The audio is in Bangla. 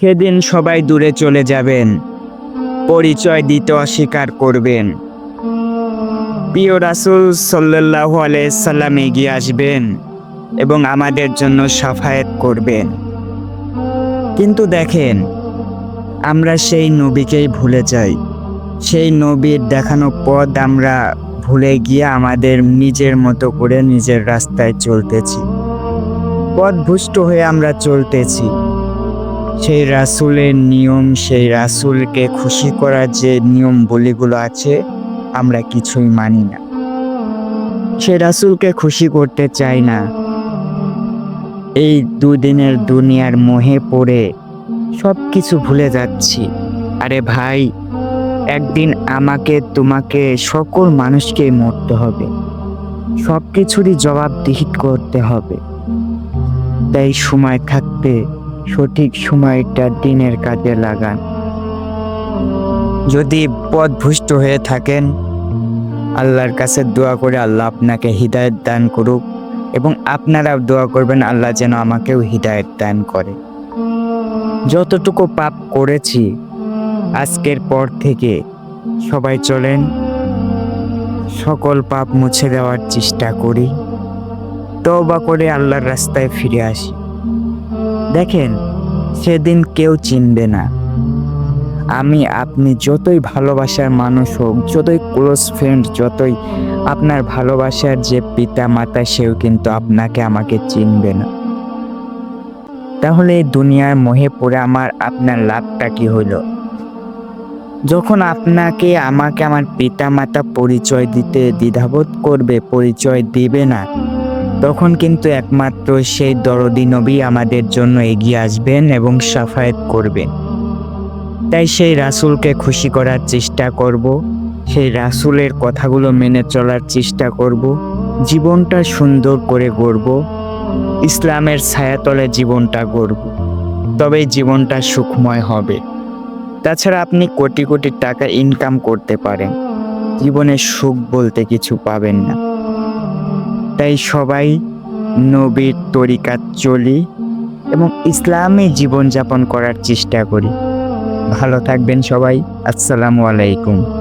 সেদিন সবাই দূরে চলে যাবেন। পরিচয় দিতে অস্বীকার করবেন। প্রিয় রাসুল সাল্লাহ সাল্লাম এগিয়ে আসবেন এবং আমাদের জন্য সাফায়াত করবেন। কিন্তু দেখেন, আমরা সেই নবীকেই ভুলে যাই। সেই নবীর দেখানো পথ আমরা ভুলে গিয়ে আমাদের নিজের মতো করে নিজের রাস্তায় চলতেছি। পথভুষ্ট হয়ে আমরা চলতেছি। সেই রাসুলের নিয়ম, সেই রাসুলকে খুশি করার যে নিয়ম বলিগুলো আছে, আমরা কিছুই মানি না। সে রাসুলকে খুশি করতে চাই না। এই দুদিনের দুনিয়ার মোহে পড়ে সব কিছু ভুলে যাচ্ছি। আরে ভাই, একদিন আমাকে, তোমাকে, সকল মানুষকে মরতে হবে। সব কিছুরই জবাবদিহি করতে হবে। তাই সময় থাকতে সঠিক সময়টা দিনের কাজে লাগান। যদি পথভুষ্ট হয়ে থাকেন, আল্লাহর কাছে দোয়া করে আল্লাহ আপনাকে হৃদায়ত দান করুক এবং আপনারাও দোয়া করবেন, আল্লাহ যেন আমাকেও হৃদায়ত দান করে। যতটুকু পাপ করেছি, আজকের পর থেকে সবাই চলেন, সকল পাপ মুছে দেওয়ার চেষ্টা করি। তওবা করে আল্লাহর রাস্তায় ফিরে আসি। দেখেন, সেদিন কেউ চিনবে না। আমি আপনি যতই ভালোবাসার মানুষ হোক, যতই ক্লোজ ফ্রেন্ড যতই আপনার ভালোবাসার যে পিতা মাতা সেও কিন্তু আপনাকে, আমাকে চিনবে না। তাহলে এই দুনিয়ার মোহে পড়ে আমার, আপনার লাভটা কি হলো যখন আপনাকে, আমাকে আমার পিতা মাতা পরিচয় দিতে দ্বিধাবোধ করবে, পরিচয় দিবে না তখন কিন্তু একমাত্র সেই দরদি নবী আমাদের জন্য এগিয়ে আসবেন এবং সাফায়াত করবেন। তাই সেই রাসুলকে খুশি করার চেষ্টা করব, সেই রাসূলের কথাগুলো মেনে চলার চেষ্টা করব, জীবনটা সুন্দর করে গড়ব, ইসলামের ছায়াতলে জীবনটা গড়ব, তবেই জীবনটা সুখময় হবে। তাছাড়া আপনি কোটি কোটি টাকা ইনকাম করতে পারেন, জীবনে সুখ বলতে কিছু পাবেন না। তাই সবাই নবীর তরিকাত চলি এবং ইসলামে জীবনযাপন করার চেষ্টা করি। ভালো থাকবেন সবাই। আসসালামু আলাইকুম।